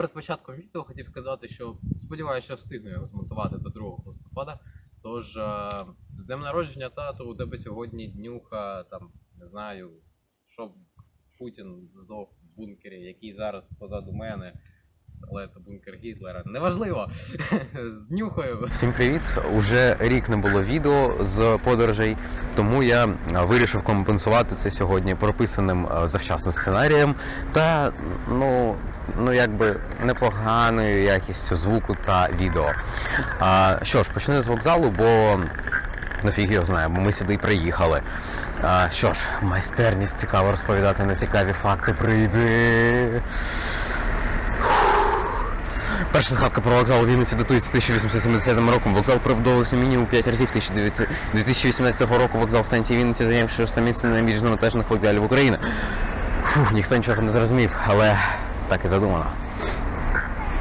Перед початком відео хотів сказати, що сподіваюся, що встигну його змонтувати до 2 листопада. Тож е, з днем народження тату у тебе сьогодні днюха, там не знаю, щоб Путін здох в бункері, який зараз позаду мене. Але це бункер Гітлера. Неважливо. з днюхою. Всім привіт! Уже рік не було відео з подорожей, тому я вирішив компенсувати це сьогодні прописаним а, завчасно сценарієм та ну, ну якби непоганою якістю звуку та відео. А, що ж, почну з вокзалу, бо ну фіг його знає, бо ми сюди приїхали. А, що ж, майстерність цікаво розповідати на цікаві факти прийде. Перша згадка про вокзал у Вінниці датується 1870 роком. Вокзал перебудовувався мінімум 5 разів. 1900 2018 року вокзал станції Вінниці зайняв шосте місце на найбільш завантажених вокзалів України. Фух, ніхто нічого не зрозумів, але так і задумано.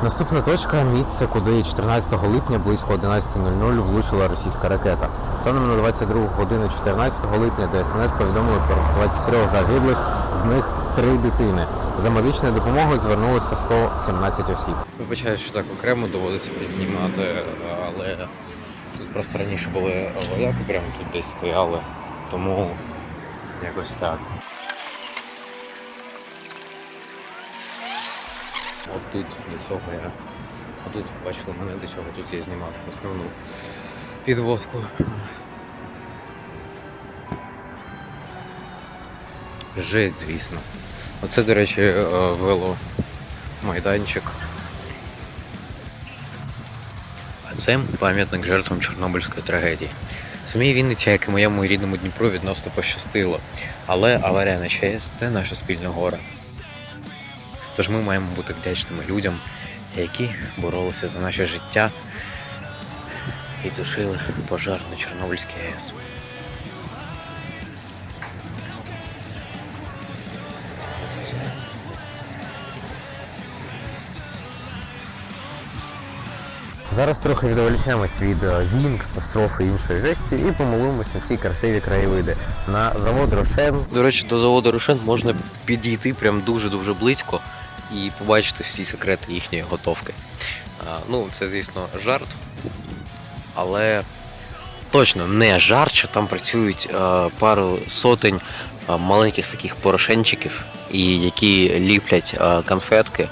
Наступна точка місце, куди 14 липня близько 11.00 влучила російська ракета. Станом на 22 годину 14 липня ДСНС повідомили про 23 загиблих, з них три дитини. За медичною допомогою звернулося 117 осіб. Вибачаю, що так окремо доводиться знімати, але тут просто раніше були вояки, прямо тут десь стояли, тому якось так. От тут до цього я. А тут бачили мене до чого тут я знімав основну підводку. Жесть, звісно. Оце, до речі, е, вело майданчик. А це пам'ятник жертвам Чорнобильської трагедії. Самій Вінниці, як і моєму рідному Дніпру, відносно пощастило. Але аварія на ЧАЕС це наша спільна гора. Тож ми маємо бути вдячними людям, які боролися за наше життя і тушили пожар на Чорнобильській АЕС. Зараз трохи відволічаємось від е, війн, катастрофи іншої жесті і помилуємось на ці красиві краєвиди. На завод Рошен До речі, до заводу Рошен можна підійти прям дуже-дуже близько і побачити всі секрети їхньої готовки. Ну, це, звісно, жарт, але точно не жарт, що там працюють е, пару сотень е, маленьких таких порошенчиків, які ліплять конфетки,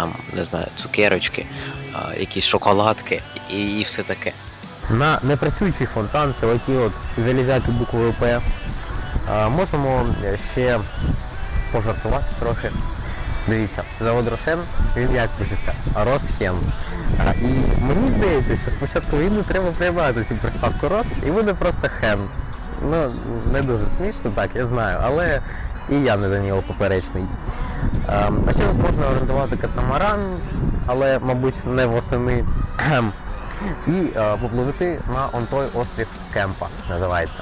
там, не знаю, цукерочки, якісь шоколадки і, і все таке. на непрацюючий фонтан, це оті от залізяки буквою П. Можемо ще пожартувати трохи. Дивіться, завод Рошен, він як пишеться? Росхен. А, і мені здається, що спочатку війни треба приймати цю приставку Рос і буде просто хен. Ну, не дуже смішно, так, я знаю, але і я не до нього поперечний. А ще можна орендувати катамаран, але, мабуть, не восени. І е, попливти на он той острів Кемпа називається.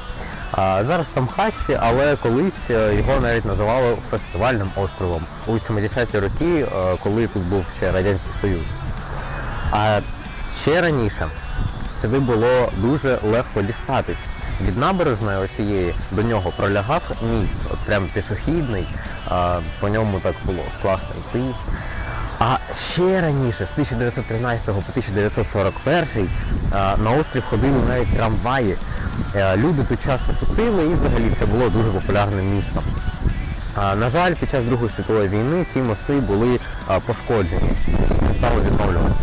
А, зараз там хащі, але колись е, його навіть називали фестивальним островом у 70-ті роки, е, коли тут був ще Радянський Союз. А ще раніше сюди було дуже легко дістатись. Від набережної оцієї до нього пролягав міст, от прям пішохідний, а, по ньому так було класно йти. А ще раніше, з 1913 по 1941, на острів ходили навіть трамваї. Е, Люди тут часто тусили і взагалі це було дуже популярним містом. На жаль, під час Другої світової війни ці мости були пошкоджені, не стали відновлювати.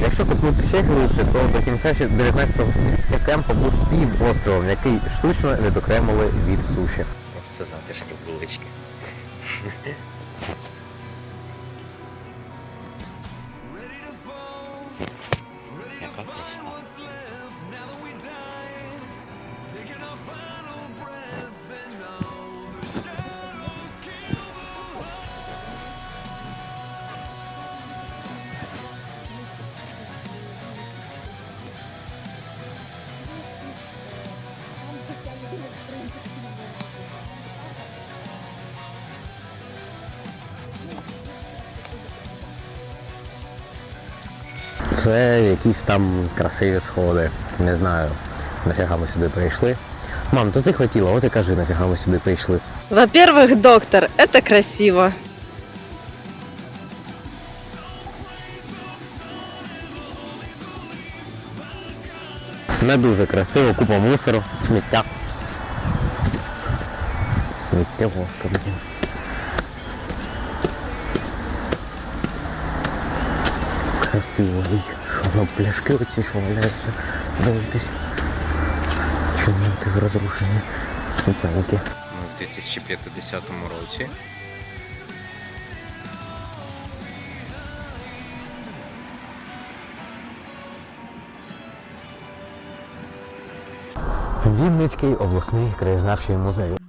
Якщо копнути ще глибше, то до кінця 19 століття Кемпа був півостровом, який штучно відокремили від суші. Просто затишні вулички. Яка краса. це якісь там красиві сходи. Не знаю, нафіга ми сюди прийшли. Мам, то ти хотіла, от і кажи, нафіга ми сюди прийшли. Во-первых, доктор, это красиво. Не дуже красиво, купа мусору, сміття. Сміття вовка, блін. Красиво. Воно пляшки оці, що валяються. Дивитись. Чому ти розрушені ступеньки. Ми в 2050 році. Вінницький обласний краєзнавчий музей.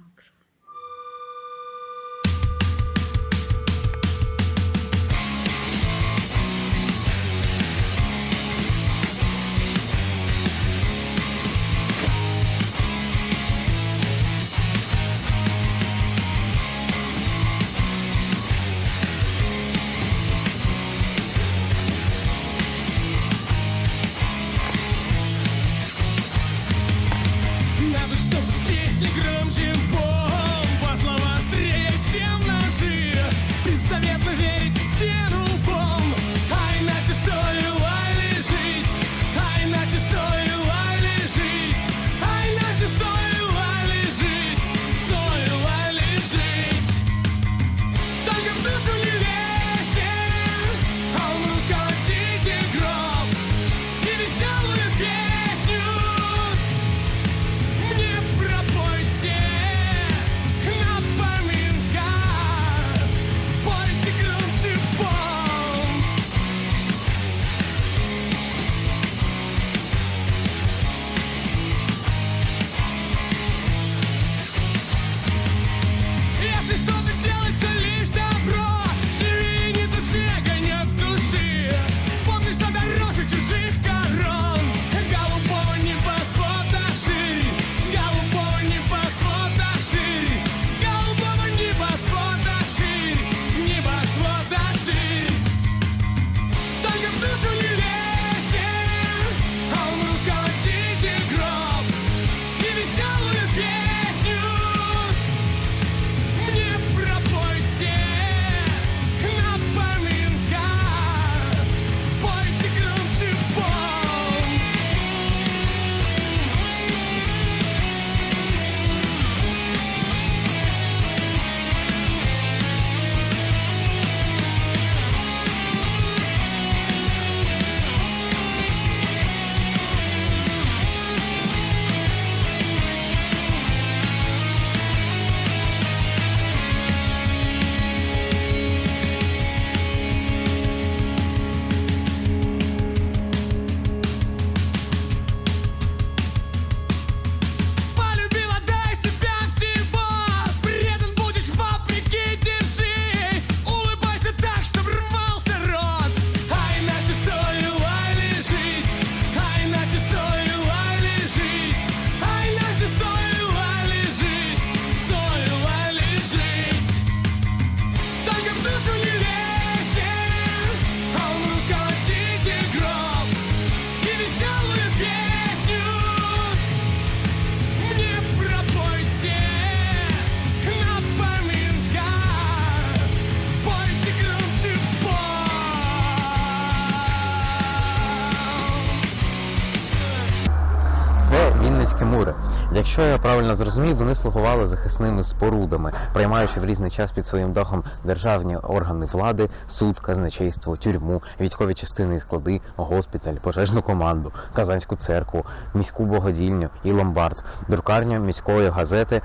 Якщо я правильно зрозумів, вони слугували захисними спорудами, приймаючи в різний час під своїм дахом державні органи влади, суд, казначейство, тюрму, військові частини і склади, госпіталь, пожежну команду, казанську церкву, міську богодільню і ломбард, друкарню міської газети.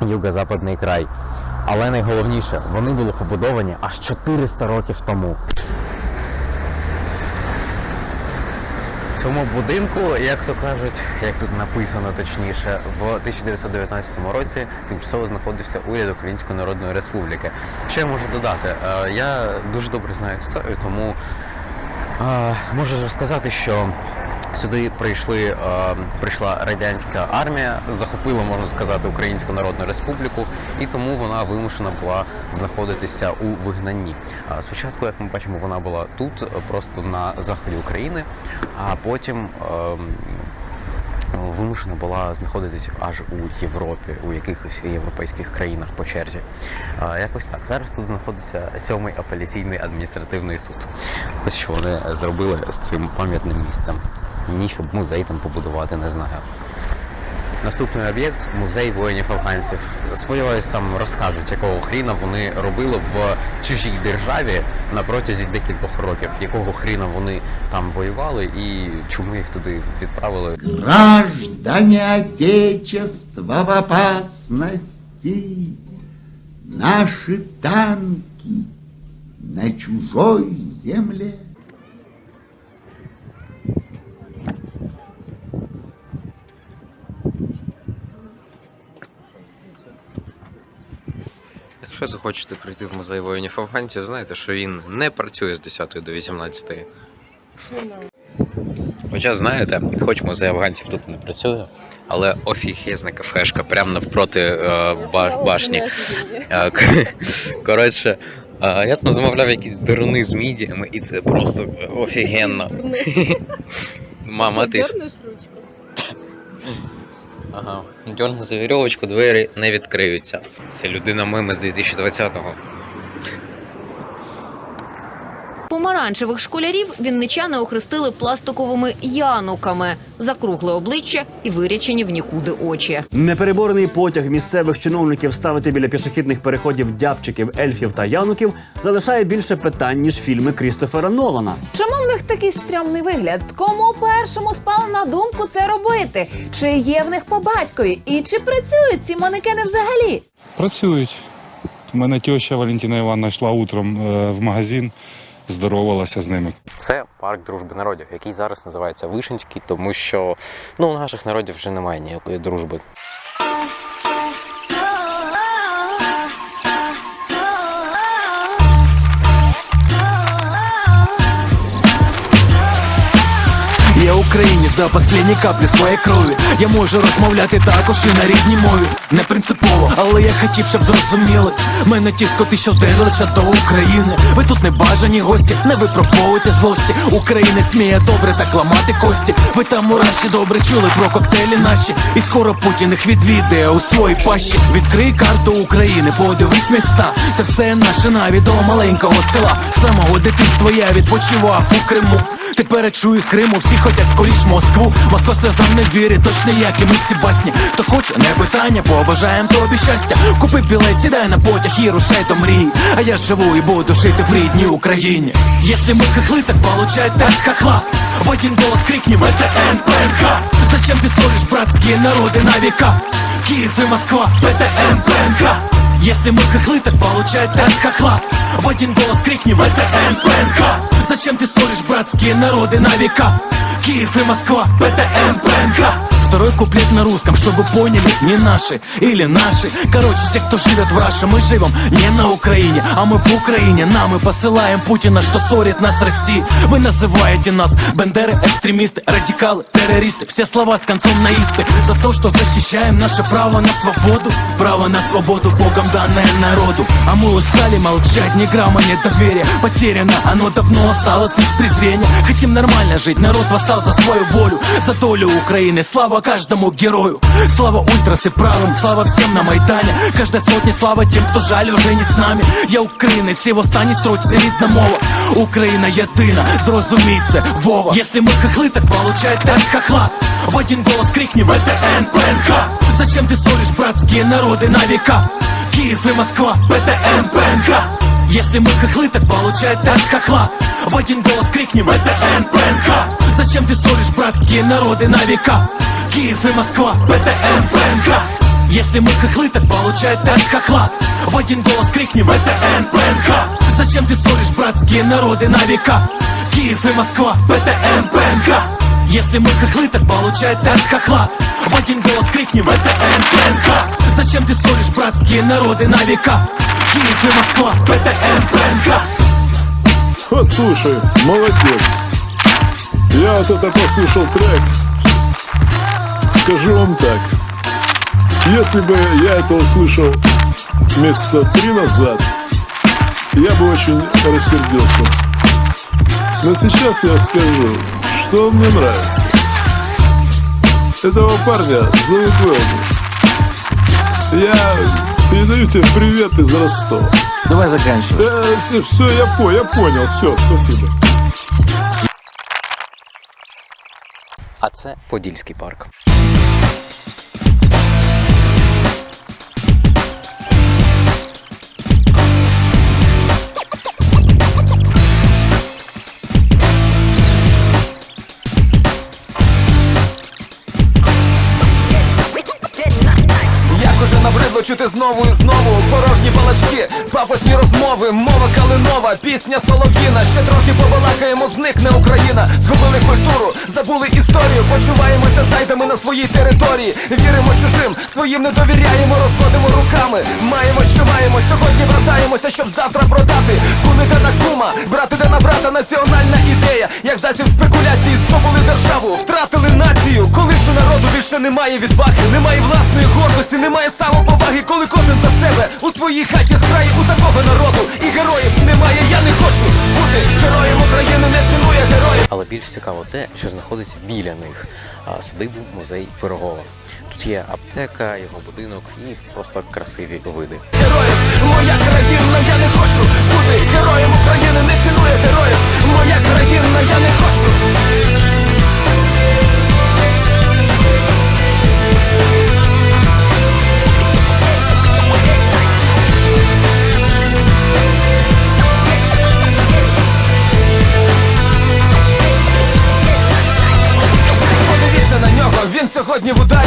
Юго-Западний край. Але найголовніше, вони були побудовані аж 400 років тому. Цьому будинку, як то кажуть, як тут написано точніше, в 1919 році тимчасово знаходився уряд Української Народної Республіки. Що я можу додати? Е, Я дуже добре знаю історію, тому е, можу розказати, що сюди прийшли, е, прийшла радянська армія, захопила, можна сказати, Українську Народну Республіку, і тому вона вимушена була знаходитися у вигнанні. Спочатку, як ми бачимо, вона була тут, просто на заході України, а потім. ем, Вимушена була знаходитись аж у Європі, у якихось європейських країнах по черзі. Якось так. Зараз тут знаходиться сьомий апеляційний адміністративний суд. Ось що вони зробили з цим пам'ятним місцем. Ні, щоб музей там побудувати, не знаю. Наступний об'єкт музей воїнів афганців. Сподіваюсь, там розкажуть, якого хріна вони робили в чужій державі на протязі декількох років, якого хріна вони там воювали і чому їх туди відправили. Граждане Отечества в опасности, наши танки на чужой земле. Якщо захочете прийти в музей воїнів афганців, знаєте, що він не працює з 10 до 18. Хоча знаєте, хоч музей афганців тут не працює, але офігезна кафешка прямо навпроти е, ба- башні. Е, Коротше, е, я там замовляв якісь дурни з мідіями, і це просто офігенно. Мама, ти ручку? Ага. Дьорни за вірьовочку, двері не відкриються. Це людина меми з 2020-го. Помаранчевих школярів вінничани охрестили пластиковими януками, закругле обличчя і вирячені в нікуди очі. Непереборний потяг місцевих чиновників ставити біля пішохідних переходів дябчиків, ельфів та януків залишає більше питань ніж фільми Крістофера Нолана. Чому в них такий стрьомний вигляд? Кому першому спало на думку це робити? Чи є в них по батькові? І чи працюють ці манекени взагалі? Працюють. У мене теща Валентина Івановна йшла утром е, в магазин, здоровалася з ними. Це парк дружби народів, який зараз називається Вишинський, тому що ну, у наших народів вже немає ніякої дружби. Я українець до останньої каплі своєї крові. Я можу розмовляти також і на рідній мові. Не принципово, але я хотів, щоб зрозуміли. Мене ті скоти, що вдерлися до України. Ви тут не бажані гості, не випробовуйте злості. Україна сміє добре так ламати кості. Ви там у Раші добре чули про коктейлі наші. І скоро Путін їх відвідає у своїй пащі. Відкрий карту України, подивись міста. Це все наше навіть до маленького села. Самого дитинства я відпочивав у Криму. Тепер я чую з Криму, всі хотять скоріш Москву. Москва сльозам не вірить, точно як і ми ці басні. Хто хоче, не питання, побажаєм тобі щастя. Купи білет, сідай на потяг і рушай до мрії. А я живу і буду жити в рідній Україні. Если мы хохлы, так получает так хохла. В один голос крикнем это НПНХ. Зачем ты ссоришь братские народы на века? Киев и Москва, это НПНХ. Если мы хохлы, так получает так хохла В один голос крикнем это НПНХ Зачем ты ссоришь братские народы на века? Киев и Москва, это НПНХ Второй куплет на русском, чтобы поняли, не наши или наши Короче, те, кто живет в Раше, мы живем не на Украине А мы в Украине, нам мы посылаем Путина, что ссорит нас с Россией Вы называете нас бендеры, экстремисты, радикалы, террористы Все слова с концом наисты За то, что защищаем наше право на свободу Право на свободу, Богом данное народу А мы устали молчать, ни грамма нет доверия Потеряно, оно давно осталось лишь презрение Хотим нормально жить, народ восстал за свою волю За долю Украины, слава каждому герою Слава ультрас и правым, слава всем на Майдане Каждой сотни слава тем, кто жаль уже не с нами Я українець, і в останній строчці рідна мова Україна єдина, зрозумій це, Вова Если мы хохлы, так получает так хохла В один голос крикнем это НПНХ Зачем ты ссоришь братские народы на века? Киев и Москва, это НПНХ Если мы хохлы, так получает так хохла В один голос крикнем это НПНХ Зачем ты ссоришь братские народы на века? Киев и Москва, это НПНХ Если мы хохлы, так получает так хохла В один голос крикнем это НПНХ Зачем ты ссоришь братские народы на века? Киев и Москва, это НПНХ Если мы хохлы, так получает так хохла В один голос крикнем это НПНХ Зачем ты ссоришь братские народы на века? Киев и Москва, это НПНХ Вот слушай, молодец. Я вот это послушал трек. Скажу вам так. Если бы я это услышал месяца три назад, я бы очень рассердился. Но сейчас я скажу, что он мне нравится. Этого парня зовут Велди. Я передаю тебе привет из Ростова. Давай заканчивай. Да, все, все, я, по, я понял, все, спасибо. А це Подільський парк. Уже набридло чути знову і знову порожні балачки, пафосні розмови, мова калинова, пісня солов'їна. Ще трохи побалакаємо, зникне Україна. Згубили культуру, забули історію, почуваємося зайдами на своїй території. Віримо чужим, своїм не довіряємо, розводимо руками. Маємо, що маємо. Сьогодні братаємося, щоб завтра продати. Кум іде на кума, брат іде на брата, національна ідея. Як засіб спекуляції здобули державу, втратили націю. Коли народу більше немає відваги, немає власної гордості, немає самоповаги, коли кожен за себе у своїй хаті зграє у такого народу. І героїв немає. Я не хочу бути героєм України, не ціную героїв. Але більш цікаво те, що знаходиться біля них садибу музей Пирогова. Тут є аптека, його будинок і просто красиві види. Героїв, моя країна, я не хочу бути героєм України, не цінує героїв. Моя країна, я не хочу. Нього, сьогодні в ударі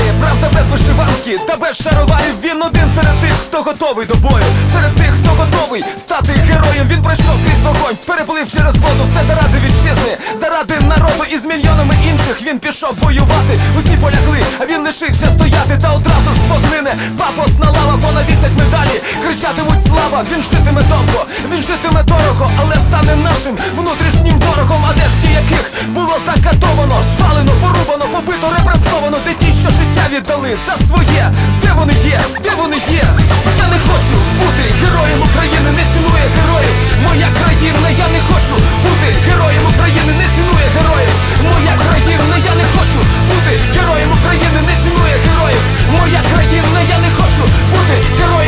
вишиванки та без шароварів Він один серед тих, хто готовий до бою. Серед тих, хто готовий стати героєм. Він пройшов крізь вогонь, переплив через воду. Все заради вітчизни, заради народу. І з мільйонами інших він пішов воювати. Усі полягли, а він лишився стояти. Та одразу ж поглине пафосна лава Бо навісять медалі, кричатимуть слава Він житиме довго, він житиме дорого Але стане нашим внутрішнім ворогом. А де ж ті, яких було закатовано Спалено, порубано, побито, репресовано? Де ті, що життя віддали за своє Де вони є? Де вони є? Я не хочу бути героєм України, не цінує героїв Моя країна, я не хочу бути героєм України, не цінує героїв Моя країна, я не хочу бути героєм України, не цінує героїв Моя країна, я не хочу бути героєм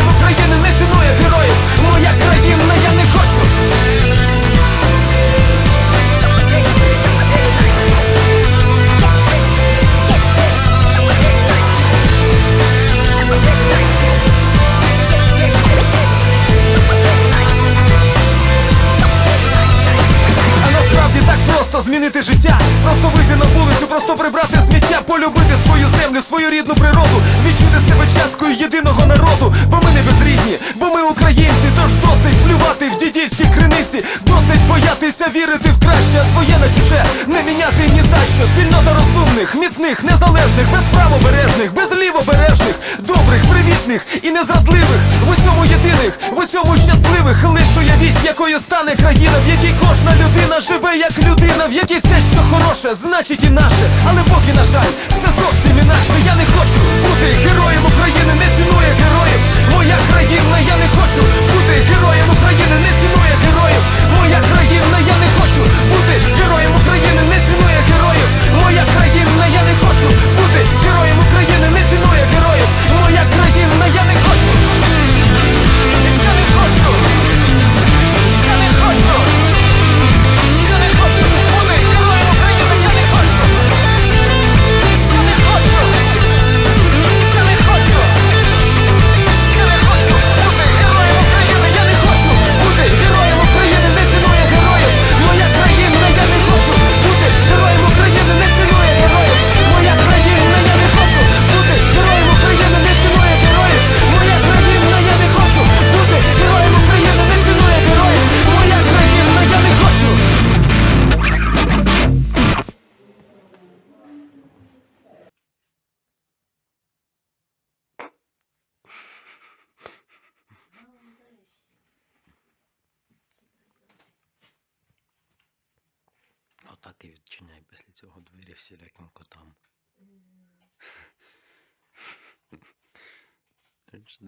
кожна людина живе як людина, в якій все, що хороше, значить і наше. Але поки, на жаль, все зовсім інакше. Я не хочу бути героєм України, не цінує героїв. Моя країна, я не хочу бути героєм України, не цінує героїв. Моя країна, я не хочу бути героєм України, не цінує героїв. Моя країна, я не хочу бути героєм України,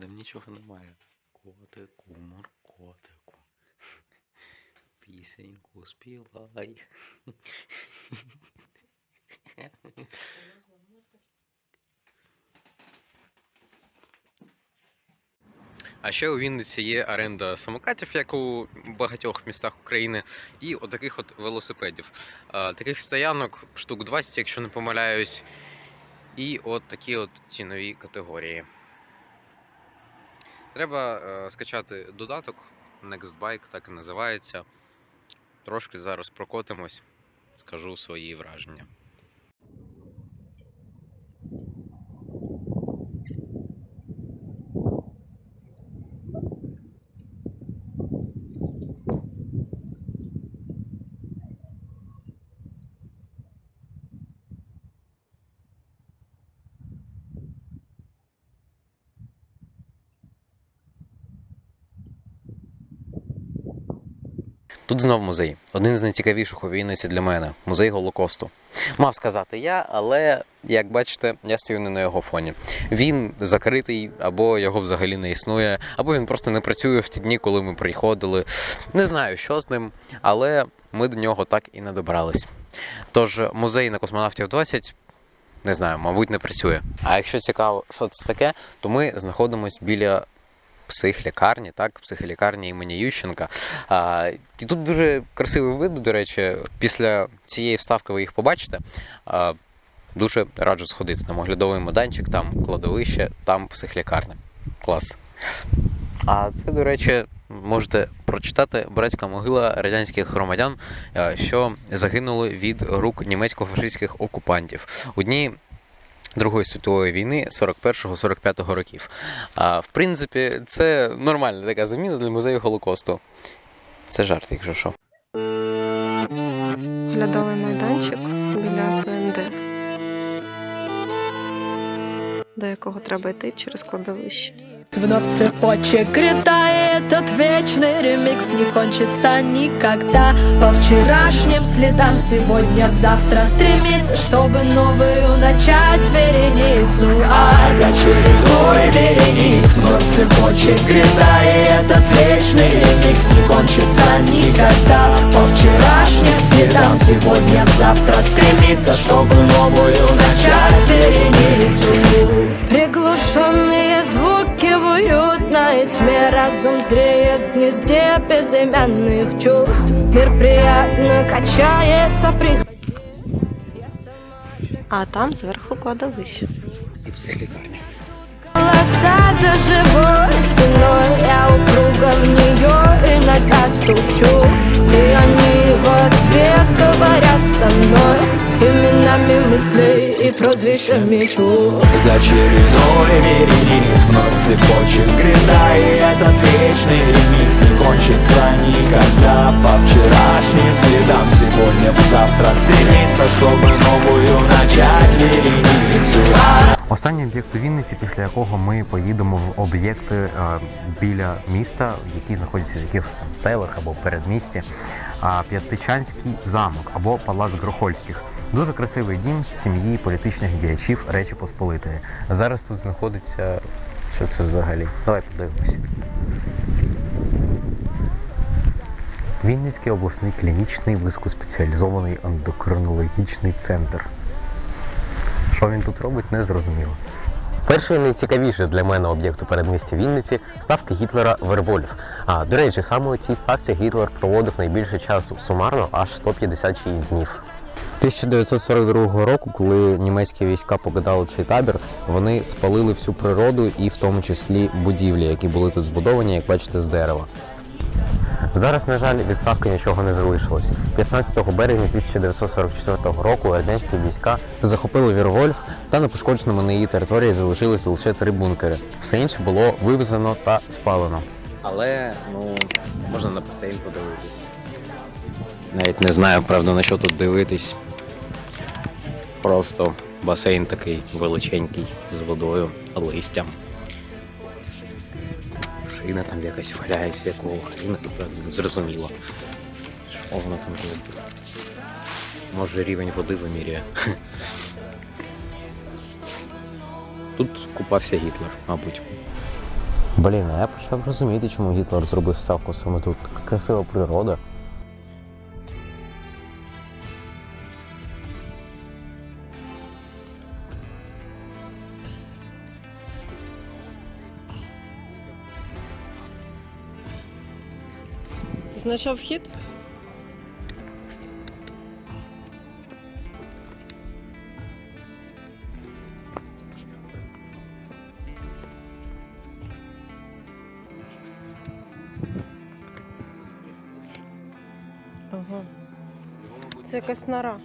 Там нічого немає. Котику, моркотику. Пісеньку співай. А ще у Вінниці є оренда самокатів, як у багатьох містах України, і отаких от велосипедів. Таких стоянок штук 20, якщо не помиляюсь. І от такі от цінові категорії. Треба е, скачати додаток Nextbike, так і називається. Трошки зараз прокотимось, скажу свої враження. Тут знов музей. Один з найцікавіших у Вінниці для мене музей Голокосту. Мав сказати я, але як бачите, я стою не на його фоні. Він закритий, або його взагалі не існує, або він просто не працює в ті дні, коли ми приходили. Не знаю, що з ним, але ми до нього так і не добрались. Тож музей на космонавтів 20 не знаю, мабуть, не працює. А якщо цікаво, що це таке, то ми знаходимося біля психлікарні, так, психлікарні імені Ющенка. А, і тут дуже красивий вид, до речі, після цієї вставки ви їх побачите. А, дуже раджу сходити. Там оглядовий майданчик, там кладовище, там психлікарня. Клас. А це, до речі, можете прочитати братська могила радянських громадян, що загинули від рук німецько-фашистських окупантів у дні Другої світової війни 41-45 років. А в принципі, це нормальна така заміна для музею Голокосту. Це жарт, якщо що. Глядовий майданчик біля ПМД, до якого треба йти через кладовище. Вновь цепочек. Летая этот вечный ремикс не кончится никогда. По вчерашним следам сегодня в завтра стремиться Чтобы новую начать вереницу. А за чередой верениц Вновь цепочек. Летая этот вечный ремикс не кончится никогда. По вчерашним следам сегодня в завтра стремиться Чтобы новую начать вереницу. Приглушенные уютной тьме Разум зреет в гнезде безымянных чувств Мир приятно качается при А там зверху кладовище. І психлікарня. Голоса за живой стеной Я упруго в нее иногда стучу И они в ответ говорят со мной Именами мыслей и прозвищами чувств За чередой верениц Вновь цепочек гряда И этот вечный ремикс Не кончится никогда По вчерашним следам Сегодня б завтра стремиться Чтобы новую начать вереницу А Останній об'єкт у Вінниці, після якого ми поїдемо в об'єкти е, біля міста, які знаходяться в якихось там селах або передмісті. П'ятичанський замок або Палац Грохольських. Дуже красивий дім з сім'ї політичних діячів Речі Посполитої. Зараз тут знаходиться. Що це взагалі? Давай подивимося. Вінницький обласний клінічний високоспеціалізований ендокринологічний центр. Що він тут робить, не зрозуміло. Перший найцікавіший для мене об'єкт у передмісті Вінниці ставка Гітлера Вервольф. А до речі, саме у цій ставці Гітлер проводив найбільше часу сумарно аж 156 днів. 1942 року, коли німецькі війська покидали цей табір, вони спалили всю природу і в тому числі будівлі, які були тут збудовані, як бачите, з дерева. Зараз, на жаль, від ставки нічого не залишилось. 15 березня 1944 року радянські війська захопили Вірвольф, та на пошкодженому на її території залишилися лише три бункери. Все інше було вивезено та спалено. Але ну можна на басейн подивитись. Навіть не знаю, правда, на що тут дивитись. Просто басейн такий величенький з водою, листям. Шина там якась валяється, якого хріна, тобто не зрозуміло. Що воно там зробить? Може рівень води вимірює. Тут купався Гітлер, мабуть. Блін, а я почав розуміти, чому Гітлер зробив ставку саме тут. Красива природа. Знайшов вхід? Ага. Це якась нора.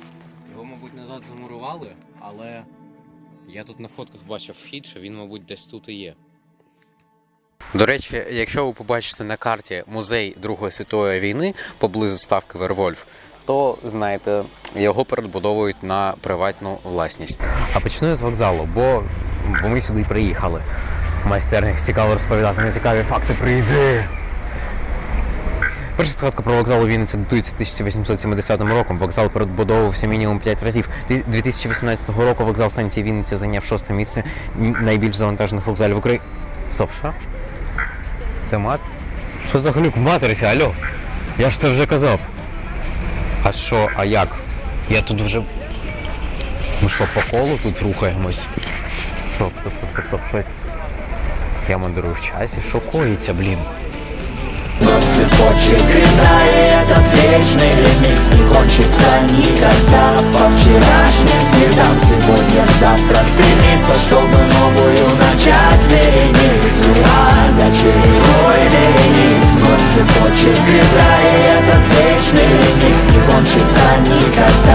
Його, мабуть, назад замурували, але я тут на фотках бачив вхід, що він, мабуть, десь тут і є. До речі, якщо ви побачите на карті музей Другої світової війни поблизу ставки Вервольф, то знаєте, його перебудовують на приватну власність. А почну з вокзалу, бо, бо ми сюди приїхали. В майстернях цікаво розповідати нецікаві факти прийди. Перша згадка про вокзал у Вінниці датується 1870 роком. Вокзал перебудовувався мінімум 5 разів. Ті- 2018 року вокзал станції Вінниці зайняв шосте місце найбільш завантажених вокзалів в Україні. Стоп, що? Це мат? Що за глюк в матриці? Алло? Я ж це вже казав. А що, а як? Я тут вже ми що, по колу тут рухаємось? Стоп, стоп, стоп, стоп, стоп, щось. Я мандрую в часі, що коїться, блін? хочет грина И этот вечный ремикс. Не кончится никогда. По вчерашним следам сегодня, завтра стремится Чтобы новую начать вереник Ура, за чередой вереник Вновь цепочек грина И этот вечный ремикс. Не кончится никогда.